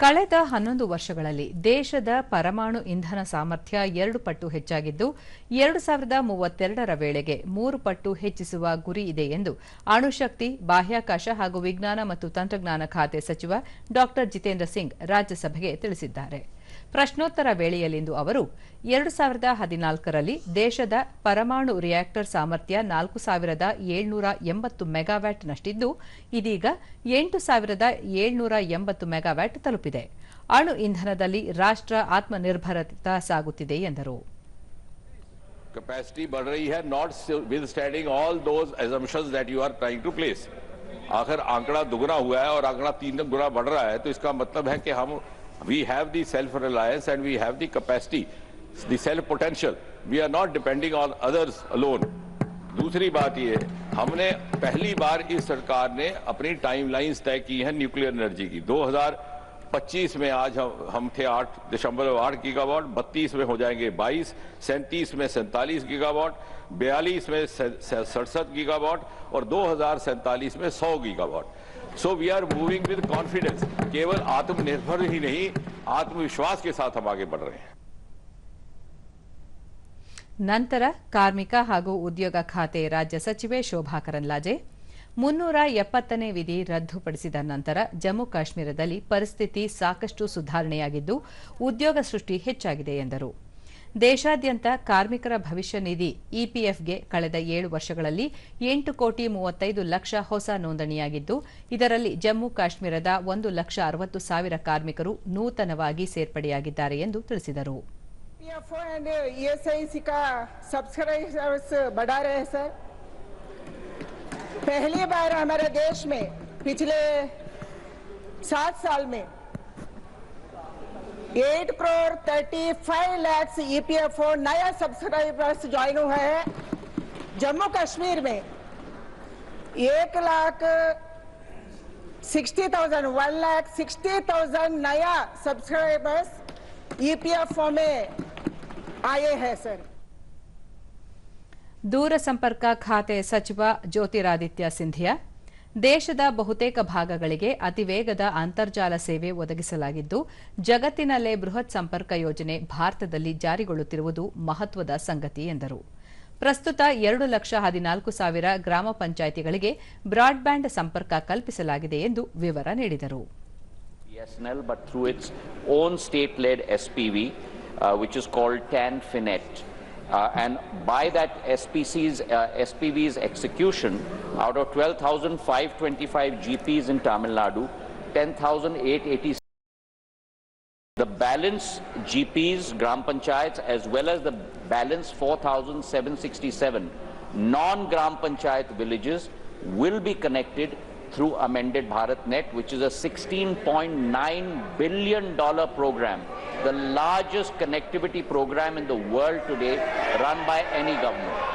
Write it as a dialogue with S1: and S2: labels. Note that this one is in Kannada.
S1: ಕಳೆದ ಹನ್ನೊಂದು ವರ್ಷಗಳಲ್ಲಿ ದೇಶದ ಪರಮಾಣು ಇಂಧನ ಸಾಮರ್ಥ್ಯ ಎರಡು ಪಟ್ಟು ಹೆಚ್ಚಾಗಿದ್ದು, ಎರಡು ಸಾವಿರದ ಮೂವತ್ತೆರಡರ ವೇಳೆಗೆ ಮೂರು ಪಟ್ಟು ಹೆಚ್ಚಿಸುವ ಗುರಿ ಇದೆ ಎಂದು ಅಣುಶಕ್ತಿ, ಬಾಹ್ಯಾಕಾಶ ಹಾಗೂ ವಿಜ್ಞಾನ ಮತ್ತು ತಂತ್ರಜ್ಞಾನ ಖಾತೆ ಸಚಿವ ಡಾ ಜಿತೇಂದ್ರ ಸಿಂಗ್ ರಾಜ್ಯಸಭೆಗೆ ತಿಳಿಸಿದ್ದಾರೆ. ಪ್ರಶ್ನೋತ್ತರ ವೇಳೆಯಲ್ಲಿಂದು ಅವರು ಎರಡು ಸಾವಿರದ ಹದಿನಾಲ್ಕರಲ್ಲಿ ದೇಶದ ಪರಮಾಣು ರಿಯಾಕ್ಟರ್ ಸಾಮರ್ಥ್ಯ ನಾಲ್ಕು ಸಾವಿರದ ಏಳ್ನೂರ ಎಂಬತ್ತು ಮೆಗಾವ್ಯಾಟ್ನಷ್ಟಿದ್ದು ಇದೀಗ ಎಂಟು ಸಾವಿರದ ಏಳ್ನೂರ ಎಂಬತ್ತು ಮೆಗಾವ್ಯಾಟ್ ತಲುಪಿದೆ ಅಣು ಇಂಧನದಲ್ಲಿ ರಾಷ್ಟ್ರ ಆತ್ಮನಿರ್ಭರತ ಸಾಗುತ್ತಿದೆ ಎಂದರು
S2: कैपेसिटी बढ़ रही है notwithstanding all those assumptions that you are trying to place आखिर आंकड़ा दुगना हुआ है और आंकड़ा तीन गुना बढ़ रहा है तो इसका मतलब है कि हम the self reliance and we have the capacity the self potential we are not depending on others alone दूसरी बात ये हमने पहली बार इस सरकार ने अपनी टाइमलाइंस तय की है न्यूक्लियर एनर्जी की। 2025 में आज हम हम थे आठ दिसंबर आठ गीगावाट बत्तीस में हो जाएँगे बाईस, सैंतीस में सैंतालीस गीगावाट बयालीस में सड़सठ गीगावाट और दो हज़ार सैंतालीस में सौ gigawatt so we are moving with confidence केवल आत्मनिर्भर ही नहीं आत्मविश्वास के साथ हम आगे बढ़ रहे हैं
S1: ನಂತರ ಕಾರ್ಮಿಕ ಹಾಗೂ ಉದ್ಯೋಗ ಖಾತೆ ರಾಜ್ಯ ಸಚಿವೆ ಶೋಭಾ ಕರಂದ್ಲಾಜೆ ಮುನ್ನೂರ ಎಪ್ಪತ್ತನೇ ವಿಧಿ ರದ್ದುಪಡಿಸಿದ ನಂತರ ಜಮ್ಮು ಕಾಶ್ಮೀರದಲ್ಲಿ ಪರಿಸ್ಥಿತಿ ಸಾಕಷ್ಟು ಸುಧಾರಣೆಯಾಗಿದ್ದು ಉದ್ಯೋಗ ಸೃಷ್ಟಿ ಹೆಚ್ಚಾಗಿದೆ ಎಂದರು ದೇಶಾದ್ಯಂತ ಕಾರ್ಮಿಕರ ಭವಿಷ್ಯ ನಿಧಿ ಇಪಿಎಫ್ಗೆ ಕಳೆದ ಏಳು ವರ್ಷಗಳಲ್ಲಿ ಎಂಟು ಕೋಟಿ ಮೂವತ್ತೈದು ಲಕ್ಷ ಹೊಸ ನೋಂದಣಿಯಾಗಿದ್ದು ಇದರಲ್ಲಿ ಜಮ್ಮು ಕಾಶ್ಮೀರದ ಒಂದು ಲಕ್ಷ ಅರವತ್ತು ಸಾವಿರ ಕಾರ್ಮಿಕರು ನೂತನವಾಗಿ ಸೇರ್ಪಡೆಯಾಗಿದ್ದಾರೆ ಎಂದು ತಿಳಿಸಿದರು
S3: पीएफओ एंड ईएसआईसी का सब्सक्राइबर्स बढ़ा रहे हैं सर पहली बार हमारे देश में पिछले सात साल में eight crore thirty five lakhs EPFO नया सब्सक्राइबर्स ज्वाइन हुए हैं जम्मू कश्मीर में एक lakh sixty thousand one lakh sixty thousand नया सब्सक्राइबर्स ईपीएफओ में आए हैं सर
S1: ದೂರಸಂಪರ್ಕ ಖಾತೆ ಸಚಿವ ಜ್ಯೋತಿರಾದಿತ್ಯ ಸಿಂಧಿಯಾ ದೇಶದ ಬಹುತೇಕ ಭಾಗಗಳಿಗೆ ಅತಿವೇಗದ ಅಂತರ್ಜಾಲ ಸೇವೆ ಒದಗಿಸಲಾಗಿದ್ದು ಜಗತ್ತಿನಲ್ಲೇ ಬೃಹತ್ ಸಂಪರ್ಕ ಯೋಜನೆ ಭಾರತದಲ್ಲಿ ಜಾರಿಗೊಳ್ಳುತ್ತಿರುವುದು ಮಹತ್ವದ ಸಂಗತಿ ಎಂದರು ಪ್ರಸ್ತುತ ಎರಡು ಲಕ್ಷ ಹದಿನಾಲ್ಕು ಸಾವಿರ ಗ್ರಾಮ ಪಂಚಾಯಿತಿಗಳಿಗೆ ಬ್ರಾಡ್ಬ್ಯಾಂಡ್ ಸಂಪರ್ಕ ಕಲ್ಪಿಸಲಾಗಿದೆ ಎಂದು ವಿವರ ನೀಡಿದರು
S4: uh, which is called. Uh, and by that SPC's, uh, SPV's execution, out of 12,525 GPs in Tamil Nadu, 10,886 the balance GPs, Gram Panchayats, as well as the balance 4,767 non-Gram Panchayat villages will be connected through amended BharatNet, which is a $16.9 billion program, the largest connectivity program in the world today run by any government.